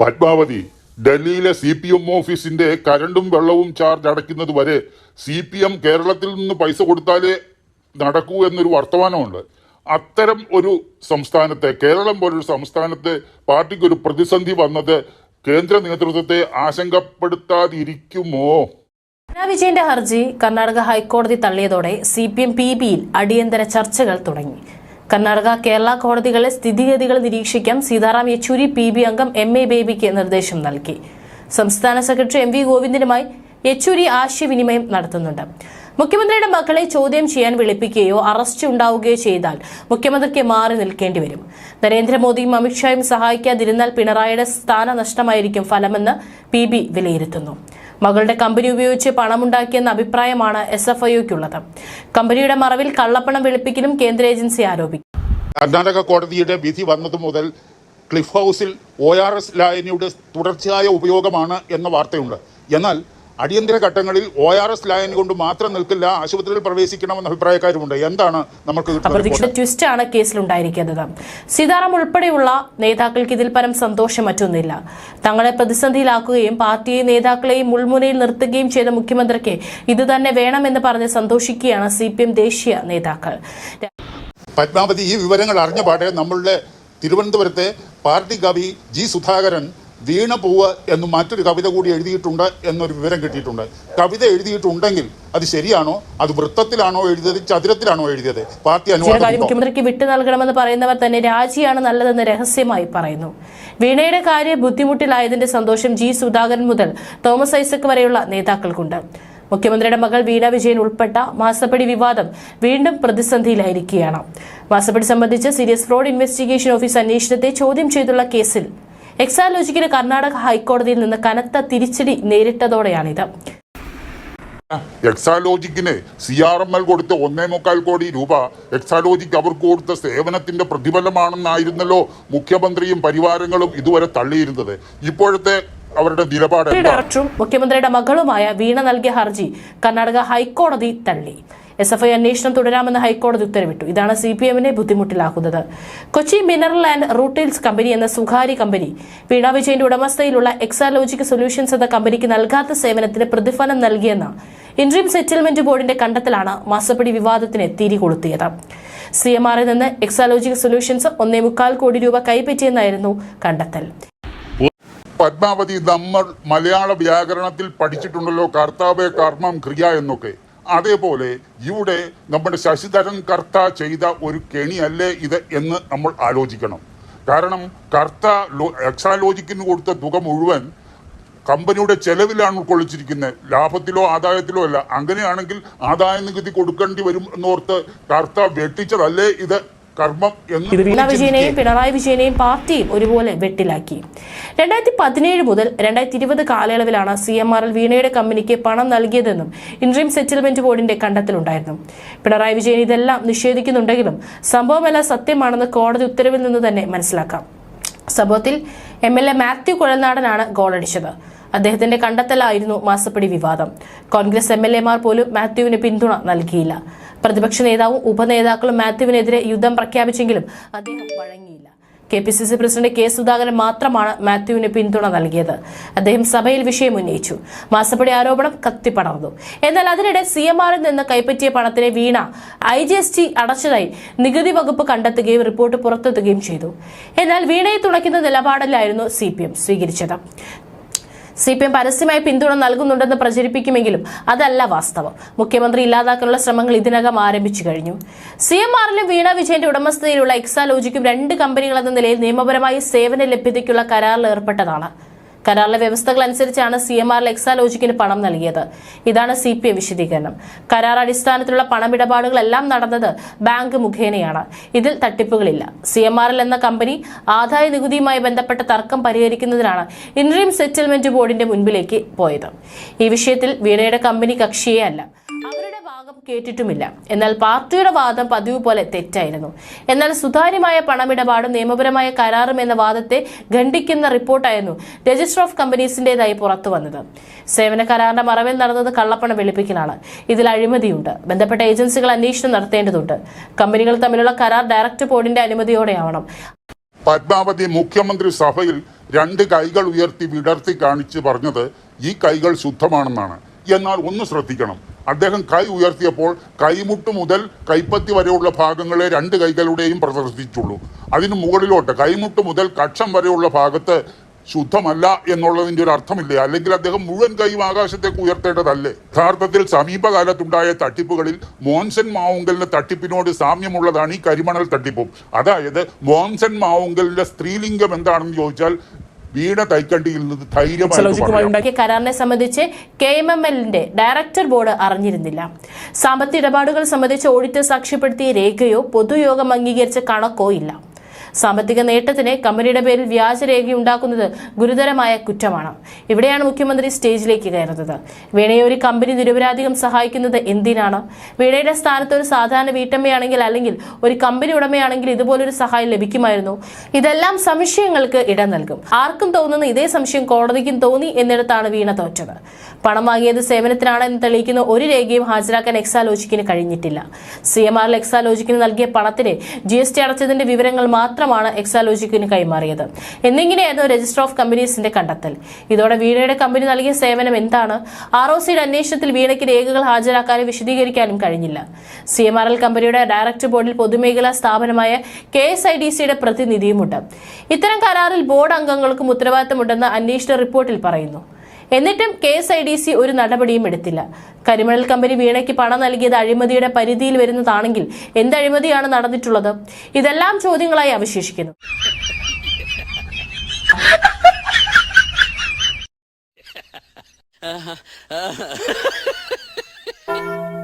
പത്മാവതി ഡൽഹിയിലെ C P M ഓഫീസിന്റെ കരണ്ടും വെള്ളവും ചാർജ് അടയ്ക്കുന്നത് വരെ സി പി എം കേരളത്തിൽ നിന്ന് പൈസ കൊടുത്താലേ നടക്കൂ എന്നൊരു വർത്തമാനമുണ്ട്. അത്തരം ഒരു സംസ്ഥാനത്തെ കേരളം പോലൊരു സംസ്ഥാനത്തെ പാർട്ടിക്ക് ഒരു പ്രതിസന്ധി വന്നത് കേന്ദ്ര നേതൃത്വത്തെ ആശങ്കപ്പെടുത്താതിരിക്കുമോ? വിജയന്റെ ഹർജി കർണാടക ഹൈക്കോടതി തള്ളിയതോടെ സി പി എം പി ബിയിൽ അടിയന്തര ചർച്ചകൾ തുടങ്ങി. കർണാടക കേരള കോടതികളിലെ സ്ഥിതിഗതികൾ നിരീക്ഷിക്കാൻ സീതാറാം യെച്ചൂരി പി ബി അംഗം എം എ ബേബിക്ക് നിർദ്ദേശം നൽകി. സംസ്ഥാന സെക്രട്ടറി എം വി ഗോവിന്ദനുമായി യെച്ചൂരി ആശയവിനിമയം നടത്തുന്നുണ്ട്. മുഖ്യമന്ത്രിയുടെ മക്കളെ ചോദ്യം ചെയ്യാൻ വിളിപ്പിക്കുകയോ അറസ്റ്റ് ഉണ്ടാവുകയോ ചെയ്താൽ മുഖ്യമന്ത്രിക്ക് മാറി നിൽക്കേണ്ടി വരും. നരേന്ദ്രമോദിയും അമിത്ഷായും സഹായിക്കാതിരുന്നാൽ പിണറായിയുടെ സ്ഥാന നഷ്ടമായിരിക്കും ഫലമെന്ന് പി ബി വിലയിരുത്തുന്നു. മകളുടെ കമ്പനി ഉപയോഗിച്ച് പണമുണ്ടാക്കിയെന്ന അഭിപ്രായമാണ് എസ് എഫ് ഐക്കുള്ളത് കമ്പനിയുടെ മറവിൽ കള്ളപ്പണം വെളുപ്പിക്കലും കേന്ദ്ര ഏജൻസി ആരോപിക്കും. കർണാടക കോടതിയുടെ വിധി വന്നതു മുതൽ ക്ലിഫ് ഹൗസിൽ ഒ ആർ എസ് ലായനിയുടെ തുടർച്ചയായ ഉപയോഗമാണ് എന്ന വാർത്തയുണ്ട്. എന്നാൽ അടിയന്തര ഘട്ടങ്ങളിൽ ഒ ആർ എസ് ലായനി കൊണ്ട് മാത്രം നിൽക്കില്ല ആശുപത്രിയിൽ പ്രവേശിക്കണമെന്ന അഭിപ്രായക്കാരുമുണ്ട്. എന്താണ് നമുക്ക് അപ്രതീക്ഷിത റിപ്പോർട്ട്? ട്വിസ്റ്റാണ് കേസിലുണ്ടായിരിക്കുന്നത് സീതാറാം ഉൾപ്പെടെയുള്ള നേതാക്കൾക്ക് ഇതിൽ പരം സന്തോഷം മറ്റൊന്നില്ല തങ്ങളെ പ്രതിസന്ധിയിലാക്കുകയും പാർട്ടിയെ നേതാക്കളെയും മുൾമുനയിൽ നിർത്തുകയും ചെയ്ത മുഖ്യമന്ത്രിക്ക് ഇത് തന്നെ വേണമെന്ന് പറഞ്ഞ് സന്തോഷിക്കുകയാണ് സി ദേശീയ നേതാക്കൾ. പത്മാവതി ഈ വിവരങ്ങൾ അറിഞ്ഞ പാടെ നമ്മളുടെ തിരുവനന്തപുരത്തെ പാർട്ടി കവി ജി സുധാകരൻ വീണ പോവുക എന്ന് മറ്റൊരു കവിത കൂടി എഴുതിയിട്ടുണ്ട് എന്നൊരു വിവരം കിട്ടിയിട്ടുണ്ട്. കവിത എഴുതിയിട്ടുണ്ടെങ്കിൽ അത് ശരിയാണോ? അത് വൃത്തത്തിലാണോ എഴുതിയത്? ചതുരത്തിലാണോ എഴുതിയത്? പാർട്ടി അനുവാദം മുഖ്യമന്ത്രിക്ക് വിട്ടു നൽകണമെന്ന് പറയുന്നവർ തന്നെ രാജിയാണ് നല്ലതെന്ന് രഹസ്യമായി പറയുന്നു. വീണയുടെ കാര്യം ബുദ്ധിമുട്ടിലായതിന്റെ സന്തോഷം ജി സുധാകരൻ മുതൽ തോമസ് ഐസക് വരെയുള്ള നേതാക്കൾക്കുണ്ട്. മുഖ്യമന്ത്രിയുടെ മകൾ വീണ വിജയൻ ഉൾപ്പെട്ട മാസപ്പടി വിവാദം വീണ്ടും പ്രതിസന്ധിയിലായിരിക്കുകയാണ്. മാസപ്പടി സംബന്ധിച്ച് സീരിയസ് ഫ്രോഡ് ഇൻവെസ്റ്റിഗേഷൻ ഓഫീസ് അന്വേഷണത്തെ ചോദ്യം ചെയ്തുള്ള കേസിൽ എക്സാലോജിക്കിന് കർണാടക ഹൈക്കോടതിയിൽ നിന്ന് കനത്ത തിരിച്ചടി നേരിട്ടതോടെയാണിത്. എക്സാലോജിക്കിന് സി ആർ എം എൽ കൊടുത്ത ഒന്നേ മുക്കാൽ കോടി രൂപ എക്സാലോജിക്ക് അവർക്ക് കൊടുത്ത സേവനത്തിന്റെ പ്രതിഫലമാണെന്നായിരുന്നല്ലോ മുഖ്യമന്ത്രിയും പരിവാരങ്ങളും ഇതുവരെ തള്ളിയിരുന്നത്. ഇപ്പോഴത്തെ അവരുടെ നിലപാട് ഡയറക്ടറും മുഖ്യമന്ത്രിയുടെ മകളുമായ വീണ നൽകിയ ഹർജി കർണാടക ഹൈക്കോടതി തള്ളി. എസ് എഫ് ഐ അന്വേഷണം തുടരാമെന്ന് ഹൈക്കോടതി ഉത്തരവിട്ടു. ഇതാണ് സി പി എമ്മിനെ ബുദ്ധിമുട്ടിലാക്കുന്നത്. Kochi mineral and rutiles company എന്ന സ്വകാര്യ കമ്പനി വീണ വിജയന്റെ ഉടമസ്ഥയിലുള്ള എക്സാലോജിക് സൊല്യൂഷൻസ് എന്ന കമ്പനിക്ക് നൽകാത്ത സേവനത്തിന് പ്രതിഫലം നൽകിയെന്ന ഇൻട്രീം സെറ്റിൽമെന്റ് ബോർഡിന്റെ കണ്ടെത്തലാണ് മാസപ്പടി വിവാദത്തിന് തിരി കൊളുത്തിയത്. സി എം ആറിൽ നിന്ന് എക്സാലോജിക് സൊല്യൂഷൻസ് ഒന്നേ മുക്കാൽ കോടി രൂപ കൈപ്പറ്റിയെന്നായിരുന്നു കണ്ടെത്തൽ. പത്മാവതി നമ്മൾ മലയാള വ്യാകരണത്തിൽ പഠിച്ചിട്ടുണ്ടല്ലോ കർത്താവ് കർമ്മം ക്രിയ എന്നൊക്കെ. അതേപോലെ ഇവിടെ നമ്മുടെ ശശിധരൻ കർത്ത ചെയ്ത ഒരു കെണിയല്ലേ ഇത് എന്ന് നമ്മൾ ആലോചിക്കണം. കാരണം കർത്ത ലോ- എക്സാലോജിക്കിന് കൊടുത്ത തുക മുഴുവൻ കമ്പനിയുടെ ചെലവിലാണ് ഉൾക്കൊള്ളിച്ചിരിക്കുന്നത്. ലാഭത്തിലോ ആദായത്തിലോ അല്ല. അങ്ങനെയാണെങ്കിൽ ആദായ നികുതി കൊടുക്കേണ്ടി വരും എന്നോർത്ത് കർത്ത വെട്ടിച്ചതല്ലേ ഇത്? കർമ്മം എന്ന് പിണറായി വിജയനെയും പിണറായി വിജയനെയും പാർട്ടിയും ഒരുപോലെ വെട്ടിലാക്കി. രണ്ടായിരത്തി പതിനേഴ് മുതൽ രണ്ടായിരത്തി ഇരുപത് കാലയളവിലാണ് സി എം ആർ എൽ വീണയുടെ കമ്പനിക്ക് പണം നൽകിയതെന്നും ഇൻട്രീം സെറ്റിൽമെന്റ് ബോർഡിന്റെ കണ്ടെത്തലുണ്ടായിരുന്നു. പിണറായി വിജയൻ ഇതെല്ലാം നിഷേധിക്കുന്നുണ്ടെങ്കിലും സംഭവമെല്ലാം സത്യമാണെന്ന് കോടതി ഉത്തരവിൽ നിന്ന് തന്നെ മനസ്സിലാക്കാം. സംഭവത്തിൽ എം എൽ എ മാത്യു കുഴൽനാടനാണ് ഗോളടിച്ചത്. അദ്ദേഹത്തിന്റെ കണ്ടെത്തലായിരുന്നു മാസപ്പടി വിവാദം. കോൺഗ്രസ് എം എൽ എമാർ പോലും മാത്യുവിന് പിന്തുണ നൽകിയില്ല. പ്രതിപക്ഷ നേതാവും ഉപനേതാക്കളും മാത്യുവിനെതിരെ യുദ്ധം പ്രഖ്യാപിച്ചെങ്കിലും അദ്ദേഹം വഴങ്ങിയില്ല. K P C C president K Sudhakaran മാത്രമാണ് മാത്യുവിന് പിന്തുണ നൽകിയത്. അദ്ദേഹം സഭയിൽ വിഷയം ഉന്നയിച്ചു. മാസപ്പടി ആരോപണം കത്തിപ്പടർന്നു എന്നാൽ അതിനിടെ സി എം ആറിൽ നിന്ന് കൈപ്പറ്റിയ പണത്തിനെ Veena I G S T അടച്ചതായി നികുതി വകുപ്പ് കണ്ടെത്തുകയും റിപ്പോർട്ട് പുറത്തെത്തുകയും ചെയ്തു. എന്നാൽ വീണയെ തുണയ്ക്കുന്ന നിലപാടിലായിരുന്നു സി പി എം സ്വീകരിച്ചത്. സി പി എം പരസ്യമായി പിന്തുണ നൽകുന്നുണ്ടെന്ന് പ്രചരിപ്പിക്കുമെങ്കിലും അതല്ല വാസ്തവം. മുഖ്യമന്ത്രി ഇല്ലാതാക്കാനുള്ള ശ്രമങ്ങൾ ഇതിനകം ആരംഭിച്ചു കഴിഞ്ഞു. സി എം ആറിലും വീണ വിജയന്റെ ഉടമസ്ഥതയിലുള്ള എക്സാലോജിക്കും രണ്ട് കമ്പനികൾ എന്ന നിലയിൽ നിയമപരമായി സേവന ലഭ്യതയ്ക്കുള്ള കരാറിൽ ഏർപ്പെട്ടതാണ്. കരാറിലെ വ്യവസ്ഥകൾ അനുസരിച്ചാണ് സി എം ആറിൽ എക്സാലോജിക്കിന് പണം നൽകിയത്. ഇതാണ് സി പി ഐ വിശദീകരണം. കരാർ അടിസ്ഥാനത്തിലുള്ള പണമിടപാടുകളെല്ലാം നടന്നത് ബാങ്ക് മുഖേനയാണ്. ഇതിൽ തട്ടിപ്പുകളില്ല. സി എം ആർ എൽ എന്ന കമ്പനി ആദായ നികുതിയുമായി ബന്ധപ്പെട്ട തർക്കം പരിഹരിക്കുന്നതിനാണ് ഇൻട്രീം സെറ്റിൽമെന്റ് ബോർഡിന്റെ മുൻപിലേക്ക് പോയത്. ഈ വിഷയത്തിൽ വീണയുടെ കമ്പനി കക്ഷിയേ അല്ല കേട്ടിട്ടുമില്ല. എന്നാൽ പാർട്ടിയുടെ വാദം പതിവ് പോലെ തെറ്റായിരുന്നു. എന്നാൽ സുതാര്യമായ പണമിടപാടും നിയമപരമായ കരാറും എന്ന വാദത്തെ ഖണ്ഡിക്കുന്ന റിപ്പോർട്ടായിരുന്നു രജിസ്റ്റർ ഓഫ് കമ്പനീസിന്റേതായി പുറത്തു വന്നത്. സേവന കരാറിന്റെ മറവിൽ നടന്നത് കള്ളപ്പണം വെളുപ്പിക്കലാണ്. ഇതിൽ അഴിമതിയുണ്ട്. ബന്ധപ്പെട്ട ഏജൻസികൾ അന്വേഷണം നടത്തേണ്ടതുണ്ട്. കമ്പനികൾ തമ്മിലുള്ള കരാർ ഡയറക്ടർ ബോർഡിന്റെ അനുമതിയോടെയാവണം. പത്മാവതി മുഖ്യമന്ത്രി സഭയിൽ രണ്ട് കൈകൾ ഉയർത്തി വിടർത്തി കാണിച്ച് പറഞ്ഞത് ഈ കൈകൾ ശുദ്ധമാണെന്നാണ്. എന്നാൽ ഒന്ന് ശ്രദ്ധിക്കണം. അദ്ദേഹം കൈ ഉയർത്തിയപ്പോൾ കൈമുട്ട് മുതൽ കൈപ്പത്തി വരെയുള്ള ഭാഗങ്ങളെ രണ്ട് കൈകളുടെയും പ്രദർശിച്ചുള്ളൂ അതിന് മുകളിലോട്ട് കൈമുട്ട് മുതൽ കക്ഷം വരെയുള്ള ഭാഗത്ത് ശുദ്ധമല്ല എന്നുള്ളതിന്റെ ഒരു അർത്ഥമില്ല? അല്ലെങ്കിൽ അദ്ദേഹം മുഴുവൻ കൈയും ആകാശത്തേക്ക് ഉയർത്തേണ്ടതല്ലേ? യഥാർത്ഥത്തിൽ സമീപകാലത്തുണ്ടായ തട്ടിപ്പുകളിൽ മോൻസൻ മാവുങ്കലിന്റെ തട്ടിപ്പിനോട് സാമ്യമുള്ളതാണ് ഈ കരിമണൽ തട്ടിപ്പും. അതായത് മോൻസൻ മാവുങ്കലിന്റെ സ്ത്രീലിംഗം എന്താണെന്ന് ചോദിച്ചാൽ വീണ തൈക്കണ്ടിയിൽ നിന്ന് ധൈര്യമായി കരാറിനെ സംബന്ധിച്ച് കെ എം എം എല്ലിന്റെ ഡയറക്ടർ ബോർഡ് അറിഞ്ഞിരുന്നില്ല. സാമ്പത്തിക ഇടപാടുകൾ സംബന്ധിച്ച് ഓഡിറ്റർ സാക്ഷ്യപ്പെടുത്തിയ രേഖയോ പൊതുയോഗം അംഗീകരിച്ച കണക്കോ ഇല്ല. സാമ്പത്തിക നേട്ടത്തിന് കമ്പനിയുടെ പേരിൽ വ്യാജരേഖയുണ്ടാക്കുന്നത് ഗുരുതരമായ കുറ്റമാണ്. ഇവിടെയാണ് മുഖ്യമന്ത്രി സ്റ്റേജിലേക്ക് കയറുന്നത്. വീണയെ ഒരു കമ്പനി നിരപരാധികം സഹായിക്കുന്നത് എന്തിനാണ്? വീണയുടെ സ്ഥാനത്ത് ഒരു സാധാരണ വീട്ടമ്മയാണെങ്കിൽ അല്ലെങ്കിൽ ഒരു കമ്പനി ഉടമയാണെങ്കിൽ ഇതുപോലൊരു സഹായം ലഭിക്കുമായിരുന്നു. ഇതെല്ലാം സംശയങ്ങൾക്ക് ഇടം നൽകും. ആർക്കും തോന്നുന്ന ഇതേ സംശയം കോടതിക്കും തോന്നി എന്നിടത്താണ് വീണ തോറ്റത്. പണം വാങ്ങിയത് സേവനത്തിനാണ് എന്ന് തെളിയിക്കുന്ന ഒരു രേഖയും ഹാജരാക്കാൻ എക്സാലോജിക്കിന് കഴിഞ്ഞിട്ടില്ല. സി എം ആറിൽ എക്സാലോജിക്കിന് നൽകിയ പണത്തിന് ജി എസ് ടി അടച്ചതിന്റെ വിവരങ്ങൾ മാത്രമാണ് എക്സാലോജിക്കിന് കൈമാറിയത്. എന്നിങ്ങനെയായിരുന്നു രജിസ്റ്റർ ഓഫ് കമ്പനീസിന്റെ കണ്ടെത്തൽ. ഇതോടെ വീണയുടെ കമ്പനി നൽകിയ സേവനം എന്താണ്? ആർ ഒ സിയുടെ അന്വേഷണത്തിൽ വീണയ്ക്ക് രേഖകൾ ഹാജരാക്കാനും വിശദീകരിക്കാനും കഴിഞ്ഞില്ല. സി എം ആർ എൽ കമ്പനിയുടെ ഡയറക്ടർ ബോർഡിൽ പൊതുമേഖലാ സ്ഥാപനമായ കെ എസ് ഐ ഡി സിയുടെ പ്രതിനിധിയുമുണ്ട്. ഇത്തരം കരാറിൽ ബോർഡ് അംഗങ്ങൾക്കും ഉത്തരവാദിത്തമുണ്ടെന്ന് അന്വേഷണ റിപ്പോർട്ടിൽ പറയുന്നു. എന്നിട്ടും K S I D C ഒരു നടപടിയും എടുത്തില്ല കരിമണൽ കമ്പനി വീണയ്ക്ക് പണം നൽകിയത് അഴിമതിയുടെ പരിധിയിൽ വരുന്നതാണെങ്കിൽ എന്ത് അഴിമതിയാണ് നടന്നിട്ടുള്ളത് ഇതെല്ലാം ചോദ്യങ്ങളായി അവശേഷിക്കുന്നു.